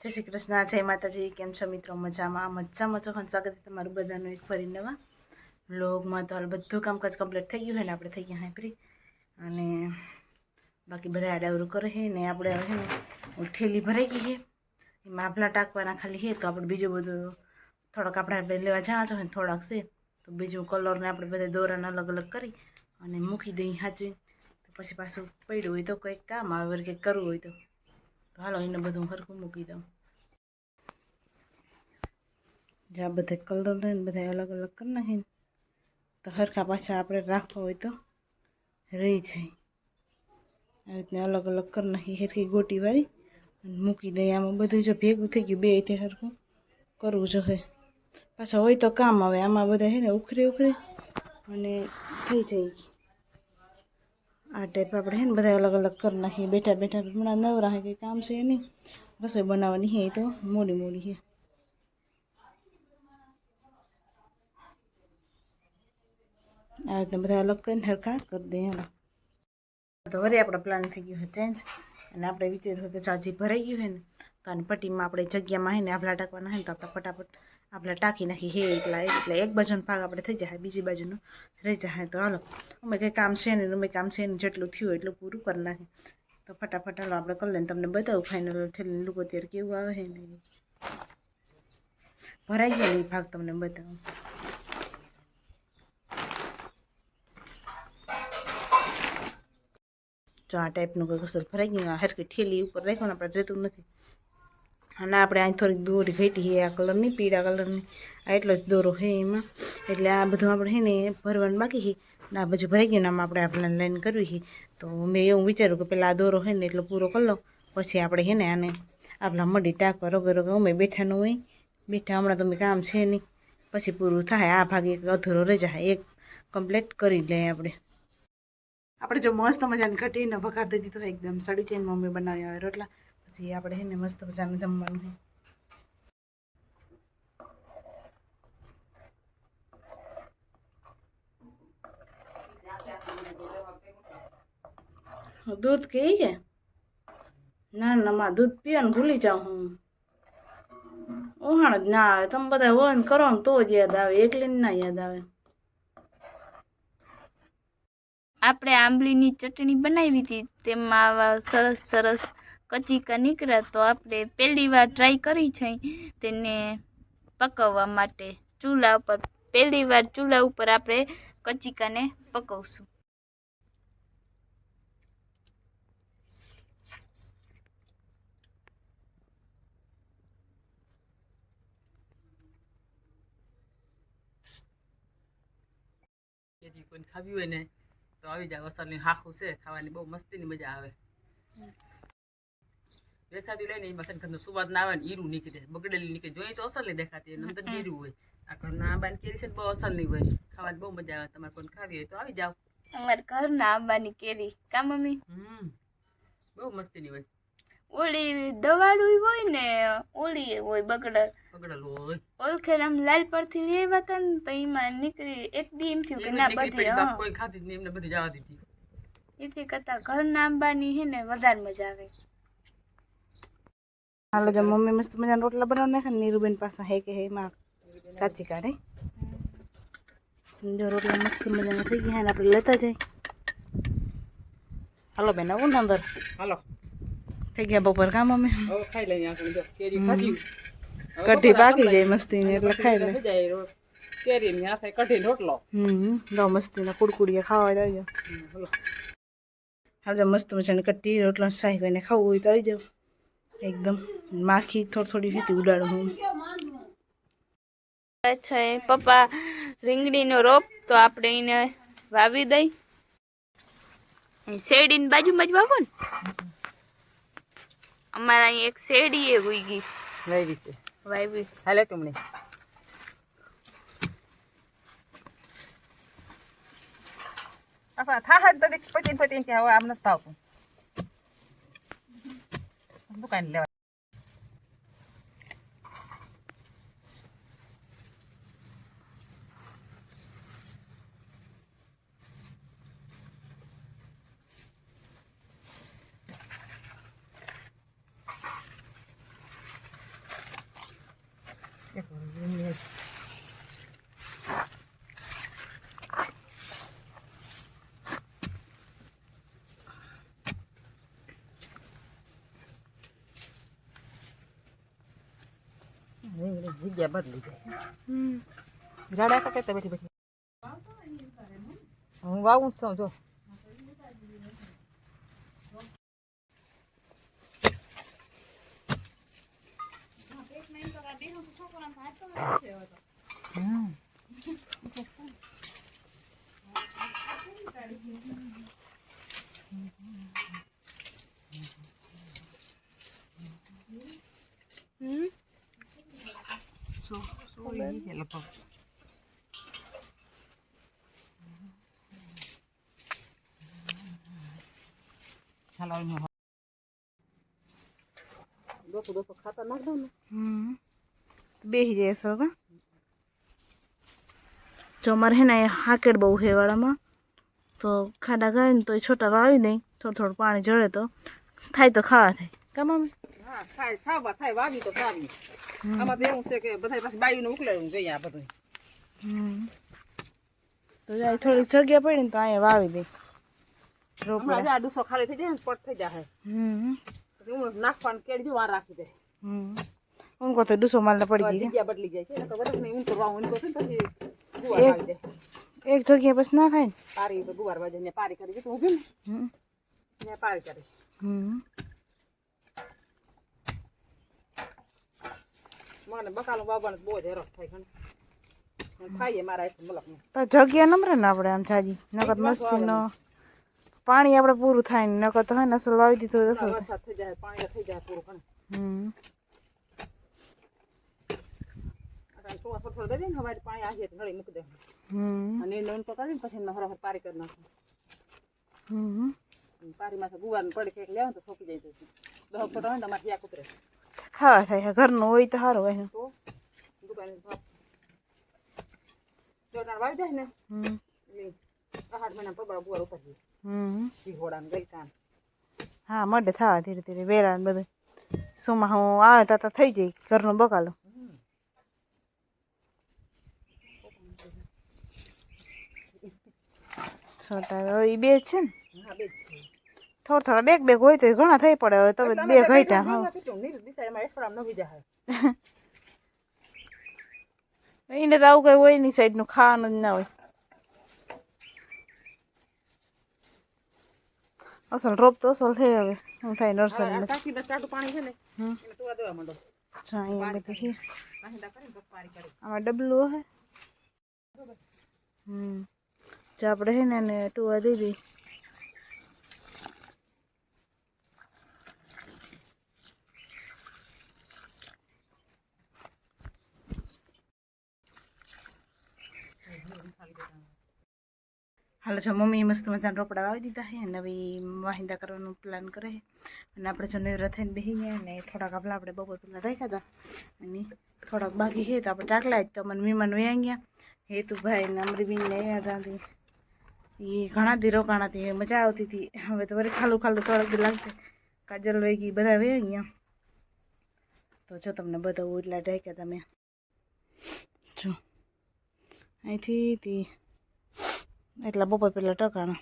જય શ્રી કૃષ્ણ, જય માતાજી, કેમ છો મિત્રો? મજામાં? મજામાં છો? સ્વાગત છે તમારું બધાનું એક ફરી નવા બ્લોગમાં તો હાલ બધું કામકાજ કમ્પ્લીટ થઈ ગયું છે ને, આપણે થઈ ગયા હા ફ્રી અને બાકી બધા આડાવરું કરે છે ને, આપણે હવે ને ઠેલી ભરાઈ ગઈ છે. એમાં માફલા ટાંકવાના ખાલી છે, તો આપણે બીજું બધું થોડાક આપણે લેવા જવા છો ને, થોડાક છે. તો બીજું કલરને આપણે બધા દોરાને અલગ અલગ કરી અને મૂકી દઈ હાચી તો પછી પાછું પડ્યું હોય તો કંઈક કામ આવે કંઈક કરવું હોય તો. તો હાલો, એને બધું સરખું મૂકી દઉં. જ્યાં બધા કલર ને બધા અલગ અલગ કરી નાખીને, તો સરખા પાછા આપણે રાખવા હોય તો રહી જાય. આવી રીતના અલગ અલગ કરી નાખી સરખી ગોટી વાળી અને મૂકી દઈએ. આમાં બધું જો ભેગું થઈ ગયું, બે રીતે સરખું કરવું જોઈએ પાછા હોય તો કામ આવે. આમાં બધા છે ને ઉખરે ઉખરે અને થઈ જાય. આ ટાઈપ આપણે છે ને બધા અલગ અલગ કરી નાખીએ બેઠા બેઠા હમણાં નવરા હે કંઈ કામ છે નહીં રસોઈ બનાવવાની છે એ તો મોડી મોડી છે આ રીતના બધા અલગ કરીને હરખા કરી દઈએ હાલો તો વળી આપણો પ્લાન થઈ ગયો છે ચેન્જ અને આપણે વિચાર્યું કે ચાજી ભરાઈ ગયું છે ને તો આની પટ્ટીમાં આપણે જગ્યામાં હે ને આપલા ટાંકવાના હે ને તો આપણે ફટાફટ આપણે ટાંકી નાખી હે એટલા એટલે એક બાજુનો ભાગ આપણે થઈ જાય, બીજી બાજુનો રહી જાય. તો હાલો. અમે કંઈ કામ છે ને અમે કામ છે ને જેટલું થયું એટલું પૂરું કરી નાખી તો ફટાફટ હાલો આપણે કરી લઈને તમને બતાવું ફાઇનલ ઠેલીને લોકો અત્યારે કેવું આવે છે ને ભરાઈ ગયો એ ભાગ તમને બતાવું. જો આ ટાઈપનું કોઈ કસર ભરાઈ ગયું, આ હરકી ઠેલી ઉપર રાખવાનું આપણે રહેતું નથી. અને આપણે અહીં થોડીક દોરી ઘટી છે આ કલરની, પીળા કલરની. આ એટલો જ દોરો છે એમાં. એટલે આ બધું આપણે છે ને ભરવાનું બાકી છે ને આ બધું ભરાઈ ગયું ને આપણે આપણે લાઈન કરવી છે તો મેં એવું વિચાર્યું કે પહેલાં આ દોરો છે ને એટલો પૂરો કરી લો પછી આપણે છે ને આને આપણા મડી ટાંકવા રગે રગે અમે બેઠાનું હોય. બેઠા હમણાં તો મેં કામ છે નહીં. પછી પૂરું થાય. આ ભાગ એક અધૂરો રજા એક કમ્પ્લીટ કરી લઈએ આપણે. આપણે જો મસ્ત મજાની ઘટીને વઘાર દીધી તો એકદમ સડી જઈને મમ્મી બનાવી આવે રોટલા. પછી આપણે ને, મસ્ત મજાનું જમવાનું દૂધ કે કે? ના ના, માં દૂધ પીવાનું ભૂલી જાઉં હું. ઓહાણ જ ના આવે, તમે બધા હોય ને કરો ને તો જ યાદ આવે એકલી ના યાદ આવે. આપણે આંબલીની ચટણી બનાવી હતી, તેમાં આવા સરસ સરસ કચીકા નીકળ્યા તો આપણે પહેલી વાર ટ્રાય કરી છે. તેને પકવવા માટે ચૂલા ઉપર પહેલી વાર ચૂલા ઉપર આપણે કચીકાને પકવશું. કોઈને ખાવી હોય ને તો આવી જાય. વસાની હાખું છે ખાવાની બહુ મસ્તીની મજા આવે. બેસાતી લઈને એમાં છે ને સુવાદ ના આવે ને હીરું જાય. બગડેલી નીકળે જોઈએ તો અસલ નહીં દેખાતી એની અંદર હીરું હોય. આ ઘરના આંબાની કેરી છે બહુ અસલ નહીં હોય. ખાવાની બહુ મજા આવે. તમારે કોઈને ખાવી હોય તો આવી જાવ અમારા ઘરના આંબાની કેરી. કા મમ્મી? હમ. બહુ મસ્તીની હોય. ઓલી દવાડું હોય ને ઓલી હોય બગડલ. બગડેલું હોય. ઓળખેર આમ લાલ પરથી લઈ આવ્યા હતા ને તો એમાં નીકળી એક દી એમ થયું કે ના બધી કોઈ ખાધી જ નહીં એમને બધી જવા દીધી. એથી કરતા ઘરના આંબાની હે ને વધારે મજા આવે. હાલો જો મમ્મી મસ્ત મજાના રોટલા બનાવી નાખે ને નીરુબેન પાસે હે કે હે એમાં કાચી કાઢે જો રોટલા મસ્ત મજાના થઈ ગયા ને આપણે લેતા જઈએ હાલો બેન આવું ને અંદર હાલો થઈ ગયા બપોર કામ અમે ખાઈ લઈએ કઢી પાકી જાય મસ્તીની એટલે ખાઈ લે કેરી ને આ કઢી રોટલો હમ લો મસ્તીના કુડકુડિયા ખાવા આવી જાઓ હાલો મસ્ત મજાની કઢી રોટલા શાહી કરીને ખાવું હોય તો આવી જાઓ એકદમ માખી થોડી થોડી હતી ઉડાડું હું અચ્છા એ પપ્પા રીંગણીનો રોપ તો આપણે એને વાવી દઈ. અહીં શેરડીની બાજુમાં જ વાવો ને. અમારા અહીં એક શેરડી એ હોઈ ગઈ. લઈ છે. વાવી. હાલે ટુમણી આપણા થા હાથ દરેક પચીન પચીન કે હવે આમ નથી ભાવતું. and જગ્યા બદલી જાય. હમ. ગાડા કાકે તો બેઠી બેઠી. હું વાવું જ છું જો. હમ શું શું એ છે લગભગ ચાલો એમાં દોસો દોસો ખાતા નાખ ને હમ બેસી જાય છો કા જો અમારે હે ને હાકેડ બહુ છે વાળામાં. તો ખાડા ગાય ને તો એ છોટા વાવી દઈ થોડું થોડું પાણી જળે તો. થાય તો ખાવા થાય. મમ્મી હા થાય ખાવા થાય વાવી તો ખાવી આમાં તો એવું છે કે બધા પાસે બાયુને ઉકલાવું જોઈએ આ બધું તો જાય થોડી જગ્યા પડી ને તો અહીંયા વાવી દઈ હમણાં આ ડૂસો ખાલી થઈ જાય ને પટ થઈ જાય હમ. નાખવાનું કેડી વાર રાખી દે. હમ. ઊંઘો તો ડૂસો માલ પડી ગઈ જગ્યા બદલી જાય છે તો બધા ઊંઘ કરવા ઊંઘ છે ને પછી ગુવાર વાવી દે. એક જગ્યાએ બસ ના થાય ને? પારી તો ગુવાર વાજે ને પારી કરી દીધું ઊભી ને પારી કરી. હમ. મને બકાલો બાબાને બહુ જ હેરો થાય ખણ ખાઈએ મારા પણ જગ્યા નમરે ને આપણે આમ જાજી. નકર મસ્તી નો પાણી આપણે પૂરું થાય ને નકર તો હોય ને અસલ વાવી દીધું અસલ. થઈ જાય પાણી થઈ જાય પૂરું પાણી. હમ. પારી પારીમાંથી ગુવારનું પડી લેવાનું તો સોંપી જાય દસ ફોટો હોય ને તમારે ઉતરે ખાવા થાય ઘરનું હોય તો સારું હોય હા મળે થવા ધીરે ધીરે. વેરા બધું. સોમાં હું આવે તો થઈ જાય ઘરનું બકાલો છોટા ઈ બે છે ને? હા બે. થોડા થોડા બેગ બેગ હોય તો ઘણા થઈ પડે હવે તમે બે ઘટ્યા હા. એને તો આવું કઈ હોય નહીં સાઈડનું ખાવાનું જ ના હોય. અસલ રોપ તો અસલ થઈ હવે હું થાય નર્સરી ને પાણી છે ને એને દેવા માંડો. અચ્છા અહીંયા બધું આમાં ડબલું હે? હમ. જો આપણે છે ને એને ટુવા દઈ દઈ હાલો છો મમ્મી મસ્ત મજાના રોપડા વાવી દીધા છે નવી વાહિંદા કરવાનું પ્લાન કરે છે. અને આપણે જો નિવૃત્ત થઈને બેસી ગયા અને થોડાક આપણા આપણે બપોર પહેલાં રાખ્યા હતા. અને થોડાક બાકી છે તો આપણે ટાકલા જ તો મને મહેમાન વયા ગયા. હેતુભાઈ ને અમરીબીન ને આવ્યા હતા. એ ઘણા દી રોકાણા હતી મજા આવતી હતી. હવે તો વળી ખાલું ખાલું થોડાક દી લાગશે. કાજલ વહી ગઈ, બધા વયા ગયા. તો જો તમને બધા એટલા ઢાંક્યા તમે જો, અહીંથી એટલા બપોર પહેલાં ટકાણા.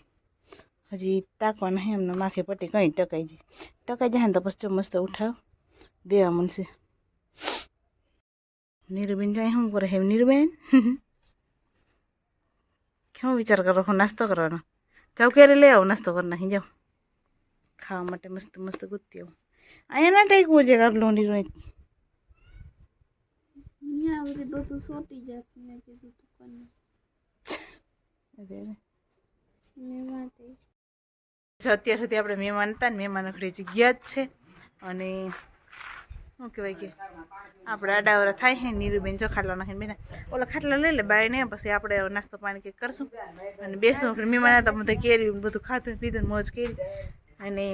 હજી તાકવાના હે એમને માખે પટ્ટી કંઈ ટકાઈ જાય. ટકાઈ જાય ને તો પછી મસ્ત ઉઠાવ. દેવા મળશે નીરુબેન જાય શું કરે હે નીરુબેન? કેવો વિચાર કરો? હું નાસ્તો કરવાનો. જાઉં ક્યારે લઈ આવો નાસ્તો કરી નાખી જાઉં ખાવા માટે મસ્ત મસ્ત ગુત્તી આવું અહીંયા ના ટેકવું છે અહીંયા બધું સોટી જાત મેં કીધું તું કરીને મહેમાન તે જો અત્યાર. સુધી આપણે મહેમાન હતા ને મહેમાન ઘરે જગ્યા જ છે. અને શું કહેવાય કે આપણે આડાવરા થાય છે નીરુબેન જો ખાટલા નાખીને બેના ઓલા ખાટલા લઈ લે બાયને પછી આપણે નાસ્તો પાણી કંઈક કરશું. અને બેસું આપણે મહેમાન હતા બધા કેરી બધું ખાધું પીધું મોજ કરી. અને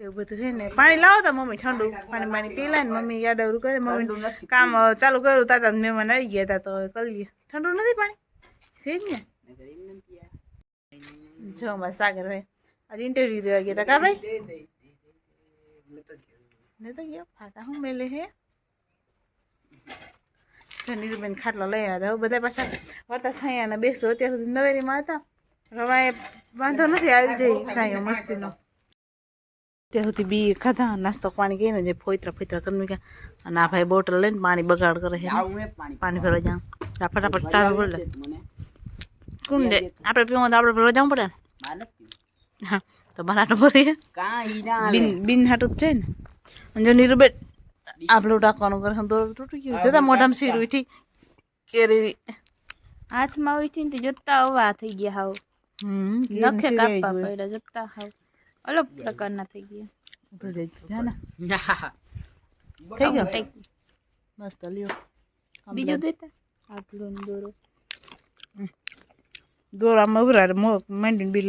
એવું બધું છે ને પાણી લાવો તા મમ્મી ઠંડુ. પાણી પાણી પી લે ને મમ્મી યાદ કરે. મમ્મી કામ ચાલુ કર્યું તાતા મહેમાન આવી ગયા હતા તો કરી લઈએ. ઠંડુ નથી પાણી? છે જ ને જો અમારા સાગર ભાઈ આજે ઇન્ટરવ્યુ દેવા ગયા હતા કા ભાઈ ને તો ગયો ફાટા હું મેલે હે નીરુબેન ખાટલો લઈ આવ્યા હતા બધા પાછા વર્તા છાયા બેસો અત્યાર સુધી નવેરીમાં હતા રવાએ વાંધો નથી આવી જાય છાયો મસ્તીનો ત્યાં સુધી બી ખાધા નાસ્તો પાણી કરીને જે ફોઈતરા ફોઈતરા કરી મૂક્યા અને આ ભાઈ બોટલ લઈને પાણી બગાડ કરે છે પાણી ભરવા જાઉં ફટાફટ ટાળું ભરી દે આપણે પીવું તો આપણે ભરવા જવું પડે ને હા તો બરાબર ભરીએ બિન બિન હાટું જ છે ને અને જો નીરુબેન આપણું ટાંકવાનું કરે તો તૂટી ગયું જતા મોઢામાં સીર ઉઠી કેરી હાથમાં ઉઠી ને જોતા અવા થઈ ગયા હાવ હમ નખે કાપવા પડ્યા જોતા હાવ અલગ પ્રકારના થઈ ગયા થઈ ગયો. મસ્ત લ્યો બીજું દેતા આટલું દોરો દોરામાં ઉભરા માંડીને બી લઈ